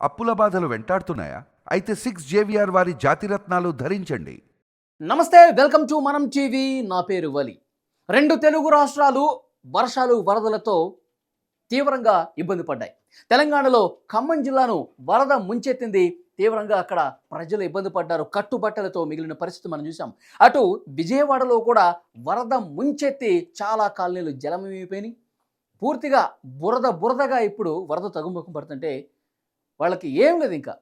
అప్పుల బాధలు వెంటాడుతున్నాయా? అయితే సిక్స్ జేవిఆర్ వారి జాతిరత్నాలు ధరించండి. నమస్తే వెల్కమ్ టు మనం టీవీ. నా పేరు వలి. రెండు తెలుగు రాష్ట్రాలు వర్షాలు వరదలతో తీవ్రంగా ఇబ్బంది పడ్డాయి. తెలంగాణలో ఖమ్మం జిల్లాను వరద ముంచెత్తింది. తీవ్రంగా అక్కడ ప్రజలు ఇబ్బంది పడ్డారు. కట్టుబట్టలతో మిగిలిన పరిస్థితి మనం చూసాం అటు విజయవాడలో కూడా వరద ముంచెత్తి చాలా కాలనీలు జలమైపోయినాయి పూర్తిగా బురద బురదగా ఇప్పుడు వరద తగుముఖం పడుతుంటే వాళ్ళకి ఏం లేదు ఇంకా.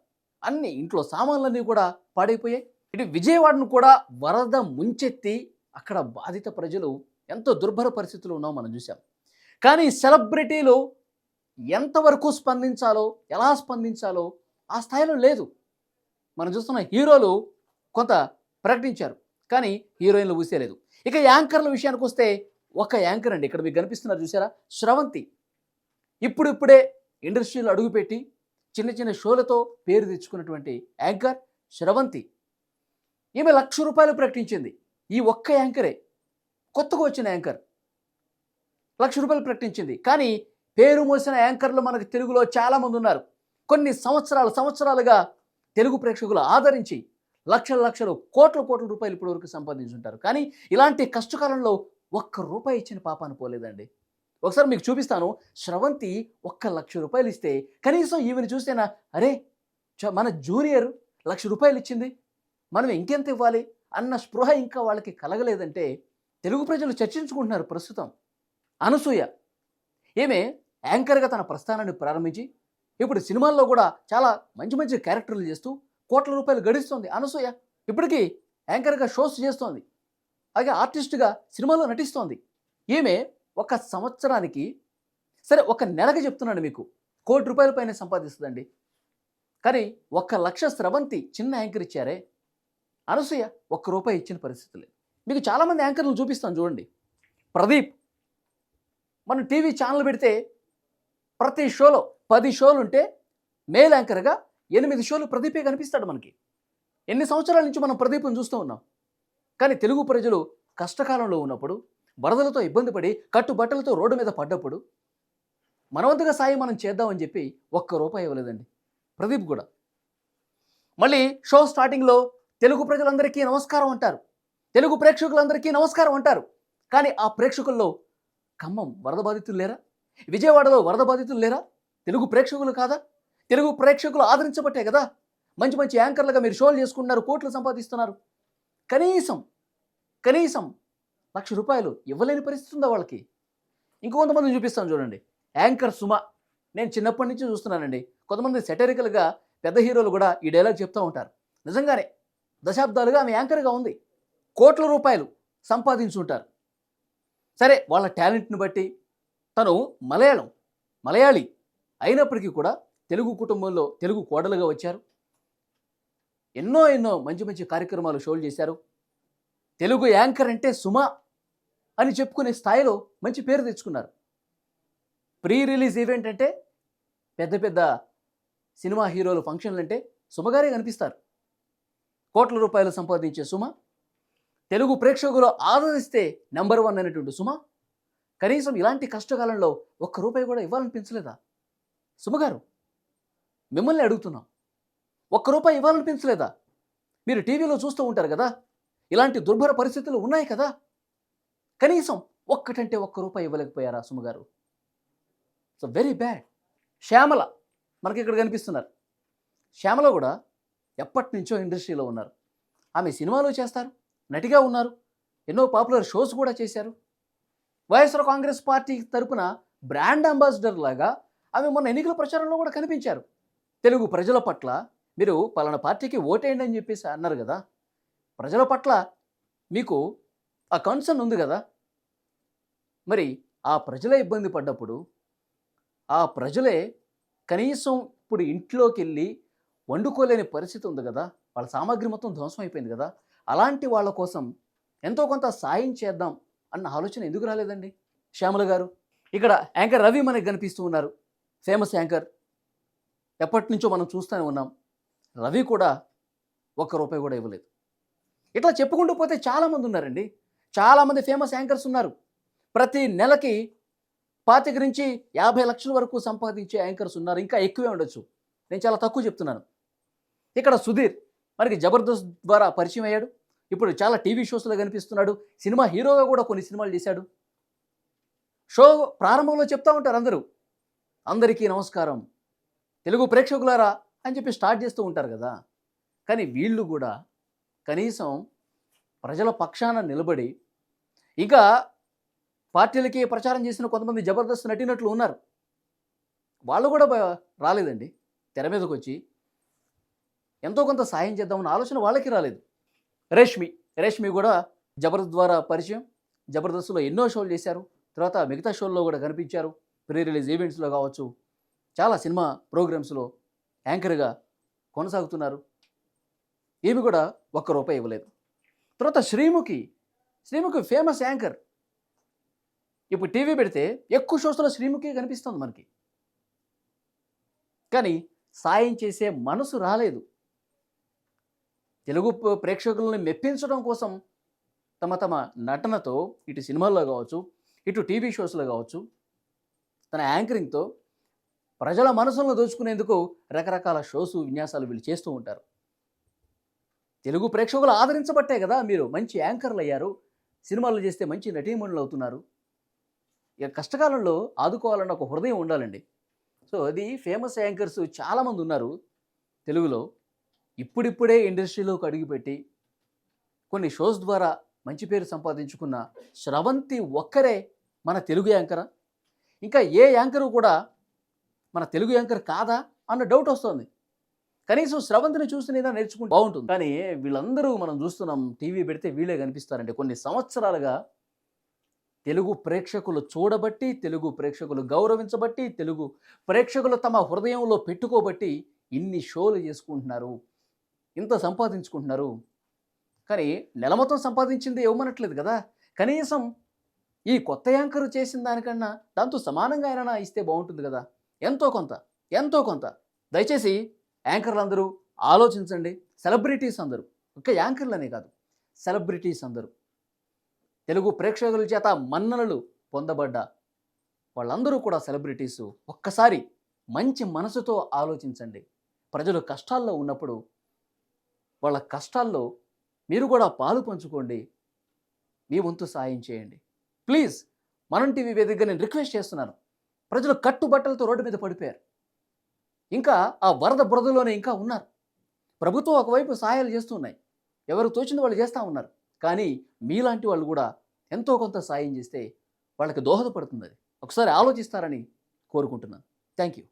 అన్ని ఇంట్లో సామాన్లన్నీ కూడా పాడైపోయాయి. ఇటు విజయవాడను కూడా వరద ముంచెత్తి అక్కడ బాధిత ప్రజలు ఎంతో దుర్భర పరిస్థితులు ఉన్నాం మనం చూసాం కానీ సెలబ్రిటీలు ఎంతవరకు స్పందించాలో ఎలా స్పందించాలో ఆ స్థాయిలో లేదు. మనం చూస్తున్న హీరోలు కొంత ప్రకటించారు కానీ హీరోయిన్లు ఊసేలేదు. ఇక యాంకర్ల విషయానికి వస్తే ఒక యాంకర్ అండి ఇక్కడ మీకు కనిపిస్తున్నారు చూసారా శ్రవంతి. ఇప్పుడిప్పుడే ఇండస్ట్రీలో అడుగుపెట్టి చిన్న చిన్న షోలతో పేరు తెచ్చుకున్నటువంటి యాంకర్ శ్రవంతి. ఈమె లక్ష రూపాయలు ప్రకటించింది. ఈ ఒక్క యాంకరే కొత్తగా వచ్చిన యాంకర్. లక్ష రూపాయలు ప్రకటించింది. కానీ పేరు మోసిన యాంకర్లు మనకు తెలుగులో చాలామంది ఉన్నారు. కొన్ని సంవత్సరాలు సంవత్సరాలుగా తెలుగు ప్రేక్షకులు ఆదరించి లక్షల లక్షలు కోట్ల కోట్ల రూపాయలు ఇప్పటివరకు సంపాదించుంటారు. కానీ ఇలాంటి కష్టకాలంలో ఒక్క రూపాయి ఇచ్చిన పాపాను పోలేదండి. ఒకసారి మీకు చూపిస్తాను. శ్రవంతి ఒక్క లక్ష రూపాయలు ఇస్తే కనీసం ఈమెను చూస్తేనా అరే చ- మన జూనియర్ లక్ష రూపాయలు ఇచ్చింది. మనం ఇంకెంత ఇవ్వాలి? అన్న స్పృహ ఇంకా వాళ్ళకి కలగలేదంటే తెలుగు ప్రజలు చర్చించుకుంటున్నారు ప్రస్తుతం. అనసూయ ఈమె యాంకర్గా తన ప్రస్థానాన్ని ప్రారంభించి ఇప్పుడు సినిమాల్లో కూడా చాలా మంచి మంచి క్యారెక్టర్లు చేస్తూ కోట్ల రూపాయలు గడిస్తోంది. అనసూయ ఇప్పటికీ యాంకర్గా షోస్ చేస్తోంది. అలాగే ఆర్టిస్ట్గా సినిమాలో నటిస్తోంది. ఈమె ఒక సంవత్సరానికి సరే ఒక నెలకి చెప్తున్నాను మీకు. కోటి రూపాయల పైన సంపాదిస్తుందండి. కానీ ఒక లక్ష స్రవంతి చిన్న యాంకర్ ఇచ్చారే. అనసూయ ఒక్క రూపాయి ఇచ్చిన పరిస్థితి లేదు. మీకు చాలామంది యాంకర్లు చూపిస్తాను చూడండి. ప్రదీప్ మనం టీవీ ఛానల్ పెడితే ప్రతి షోలో పది షోలు ఉంటే మేల్ యాంకర్గా ఎనిమిది షోలు ప్రదీపే కనిపిస్తాడు మనకి. ఎన్ని సంవత్సరాల నుంచి మనం ప్రదీప్ని చూస్తూ ఉన్నాం? కానీ తెలుగు ప్రజలు కష్టకాలంలో ఉన్నప్పుడు వరదలతో ఇబ్బంది పడి కట్టుబట్టలతో రోడ్డు మీద పడ్డప్పుడు మనవంతుగా సాయం మనం చేద్దామని చెప్పి ఒక్క రూపాయి ఇవ్వలేదండి. ప్రదీప్ కూడా. మళ్ళీ షో స్టార్టింగ్లో తెలుగు ప్రజలందరికీ నమస్కారం అంటారు. తెలుగు ప్రేక్షకులందరికీ నమస్కారం అంటారు. కానీ ఆ ప్రేక్షకుల్లో ఖమ్మం వరద బాధితులు లేరా? విజయవాడలో వరద బాధితులు లేరా? తెలుగు ప్రేక్షకులు కాదా? తెలుగు ప్రేక్షకులు ఆదరించబట్టే కదా మంచి మంచి యాంకర్లుగా మీరు షోలు చేసుకుంటున్నారు కోట్లు సంపాదిస్తున్నారు. కనీసం కనీసం లక్ష రూపాయలు ఇవ్వలేని పరిస్థితి ఉందా వాళ్ళకి. ఇంకొంతమంది చూపిస్తాను చూడండి. యాంకర్ సుమ. నేను చిన్నప్పటి నుంచి చూస్తున్నానండి. కొంతమంది సెటరికల్గా పెద్ద హీరోలు కూడా ఈ డైలాగ్ చెప్తూ ఉంటారు. నిజంగానే దశాబ్దాలుగా ఆమె యాంకర్గా ఉంది. కోట్ల రూపాయలు సంపాదించుంటారు సరే వాళ్ళ టాలెంట్ని బట్టి తను మలయాళం మలయాళీ అయినప్పటికీ కూడా తెలుగు కుటుంబంలో తెలుగు కోడలుగా వచ్చారు. ఎన్నో ఎన్నో మంచి మంచి కార్యక్రమాలు షోలు చేశారు. తెలుగు యాంకర్ అంటే సుమ. అని చెప్పుకునే స్థాయిలో మంచి పేరు తెచ్చుకున్నారు. ప్రీ రిలీజ్ ఈవెంట్ అంటే పెద్ద పెద్ద సినిమా హీరోలు ఫంక్షన్లు అంటే సుమగారే కనిపిస్తారు. కోట్ల రూపాయలు సంపాదించే సుమ తెలుగు ప్రేక్షకులు ఆదరిస్తే నెంబర్ వన్ అనేటువంటి సుమ కనీసం ఇలాంటి కష్టకాలంలో ఒక్క రూపాయి కూడా ఇవ్వాలనిపించలేదా? సుమగారు మిమ్మల్ని అడుగుతున్నాం. ఒక్క రూపాయి ఇవ్వాలనిపించలేదా? మీరు టీవీలో చూస్తూ ఉంటారు కదా ఇలాంటి దుర్భర పరిస్థితులు ఉన్నాయి కదా? కనీసం ఒక్కటంటే ఒక్క రూపాయి ఇవ్వలేకపోయారా సుమగారు. సో వెరీ బ్యాడ్ శ్యామల మనకి ఇక్కడ కనిపిస్తున్నారు. శ్యామల కూడా ఎప్పటి నుంచో ఇండస్ట్రీలో ఉన్నారు. ఆమె సినిమాలు చేస్తారు నటిగా ఉన్నారు ఎన్నో పాపులర్ షోస్ కూడా చేశారు. వైఎస్ఆర్ కాంగ్రెస్ పార్టీ తరపున బ్రాండ్ అంబాసిడర్ లాగా ఆమె మొన్న ఎన్నికల ప్రచారంలో కూడా కనిపించారు. తెలుగు ప్రజల పట్ల మీరు పలానా పార్టీకి ఓటేయండి అని చెప్పేసి అన్నారు కదా. ప్రజల పట్ల మీకు ఆ కన్సర్న్ ఉంది కదా? మరి ఆ ప్రజలే ఇబ్బంది పడ్డప్పుడు ఆ ప్రజలే కనీసం ఇప్పుడు ఇంట్లోకి వెళ్ళి వండుకోలేని పరిస్థితి ఉంది కదా? వాళ్ళ సామాగ్రి మొత్తం ధ్వంసం అయిపోయింది కదా? అలాంటి వాళ్ళ కోసం ఎంతో కొంత సాయం చేద్దాం అన్న ఆలోచన ఎందుకు రాలేదండి? శ్యామల గారు ఇక్కడ యాంకర్ రవి మనకి కనిపిస్తూ ఉన్నారు. Famous anchor. ఎప్పటి నుంచో మనం చూస్తూనే ఉన్నాం. రవి కూడా ఒక్క రూపాయి కూడా ఇవ్వలేదు. ఇట్లా చెప్పుకుంటూ పోతే చాలామంది ఉన్నారండి. చాలామంది ఫేమస్ యాంకర్స్ ఉన్నారు. ప్రతి నెలకి పాతిక నుంచి యాభై లక్షల వరకు సంపాదించే యాంకర్స్ ఉన్నారు. ఇంకా ఎక్కువే ఉండొచ్చు. నేను చాలా తక్కువ చెప్తున్నాను. ఇక్కడ సుధీర్ మనకి జబర్దస్త్ ద్వారా పరిచయం అయ్యాడు. ఇప్పుడు చాలా టీవీ షోస్లో కనిపిస్తున్నాడు. సినిమా హీరోగా కూడా కొన్ని సినిమాలు చేశాడు. షో ప్రారంభంలో చెప్తా ఉంటారు అందరూ. అందరికీ నమస్కారం. తెలుగు ప్రేక్షకులారా అని చెప్పి స్టార్ట్ చేస్తూ ఉంటారు కదా. కానీ వీళ్ళు కూడా కనీసం ప్రజల పక్షాన నిలబడి ఇంకా పార్టీలకి ప్రచారం చేసిన కొంతమంది జబర్దస్త్ నటినట్లు ఉన్నారు. వాళ్ళు కూడా రాలేదండి. తెర మీదకి వచ్చి ఎంతో కొంత సాయం చేద్దామన్న ఆలోచన వాళ్ళకి రాలేదు. రేష్మి రేష్మి కూడా జబర్దస్త్ ద్వారా పరిచయం. జబర్దస్త్లో ఎన్నో షోలు చేశారు. తర్వాత మిగతా షోల్లో కూడా కనిపించారు. ప్రీ రిలీజ్ ఈవెంట్స్లో కావచ్చు చాలా సినిమా ప్రోగ్రామ్స్లో యాంకర్గా కొనసాగుతున్నారు. ఏమి కూడా ఒక్క రూపాయి ఇవ్వలేదు. తర్వాత శ్రీముఖి శ్రీముఖి ఫేమస్ యాంకర్ ఇప్పుడు టీవీ పెడితే ఎక్కువ షోస్లో శ్రీముఖి కనిపిస్తుంది మనకి. కానీ సాయం చేసే మనసు రాలేదు. తెలుగు ప్రేక్షకులను మెప్పించడం కోసం తమ తమ నటనతో ఇటు సినిమాల్లో కావచ్చు ఇటు టీవీ షోస్లో కావచ్చు తన యాంకరింగ్తో ప్రజల మనసులను దోచుకునేందుకు రకరకాల షోస్ విన్యాసాలు వీళ్ళు చేస్తూ ఉంటారు. తెలుగు ప్రేక్షకులు ఆదరించబట్టే కదా మీరు మంచి యాంకర్లు అయ్యారు సినిమాలు చేస్తే మంచి నటీమణులు అవుతున్నారు. ఇక కష్టకాలంలో ఆదుకోవాలన్న ఒక హృదయం ఉండాలండి. సో అది ఫేమస్ యాంకర్స్ చాలామంది ఉన్నారు తెలుగులో. ఇప్పుడిప్పుడే ఇండస్ట్రీలోకి అడుగుపెట్టి కొన్ని షోస్ ద్వారా మంచి పేరు సంపాదించుకున్న స్రవంతి ఒక్కరే మన తెలుగు యాంకరా? ఇంకా ఏ యాంకరు కూడా మన తెలుగు యాంకర్ కాదా? అన్న డౌట్ వస్తుంది. కనీసం స్రవంతిని చూస్తేనేదా నేర్చుకుంటే బాగుంటుంది. కానీ వీళ్ళందరూ మనం చూస్తున్నాం టీవీ పెడితే వీళ్ళే కనిపిస్తారండి. కొన్ని సంవత్సరాలుగా తెలుగు ప్రేక్షకులు చూడబట్టి తెలుగు ప్రేక్షకులు గౌరవించబట్టి తెలుగు ప్రేక్షకులు తమ హృదయంలో పెట్టుకోబట్టి ఇన్ని షోలు చేసుకుంటున్నారు ఇంత సంపాదించుకుంటున్నారు. కానీ నెల మొత్తం సంపాదించింది ఇవ్వమనట్లేదు కదా? కనీసం ఈ కొత్త యాంకర్ చేసిన దానికన్నా దాంతో సమానంగా ఆయన ఇస్తే బాగుంటుంది కదా? ఎంతో కొంత ఎంతో కొంత. దయచేసి యాంకర్లు అందరూ ఆలోచించండి. సెలబ్రిటీస్ అందరూ. ఒక యాంకర్లనే కాదు. సెలబ్రిటీస్ అందరూ. తెలుగు ప్రేక్షకుల చేత మన్ననలు పొందబడ్డ వాళ్ళందరూ కూడా సెలబ్రిటీసు. ఒక్కసారి మంచి మనసుతో ఆలోచించండి. ప్రజలు కష్టాల్లో ఉన్నప్పుడు వాళ్ళ కష్టాల్లో మీరు కూడా పాలు పంచుకోండి. మీ వంతు సాయం చేయండి. ప్లీజ్ మనం టీవీ వేదికగా నేను రిక్వెస్ట్ చేస్తున్నాను. ప్రజలు కట్టుబట్టలతో రోడ్డు మీద పడిపోయారు. ఇంకా ఆ వరద బురదలోనే ఇంకా ఉన్నారు. ప్రభుత్వం ఒకవైపు సహాయాలు చేస్తున్నాయి ఎవరు తోచింది వాళ్ళు చేస్తూ ఉన్నారు. కానీ మీలాంటి వాళ్ళు కూడా ఎంతో కొంత సాయం చేస్తే వాళ్ళకి దోహదపడుతుంది అది. ఒకసారి ఆలోచిస్తారని కోరుకుంటున్నాను. Thank you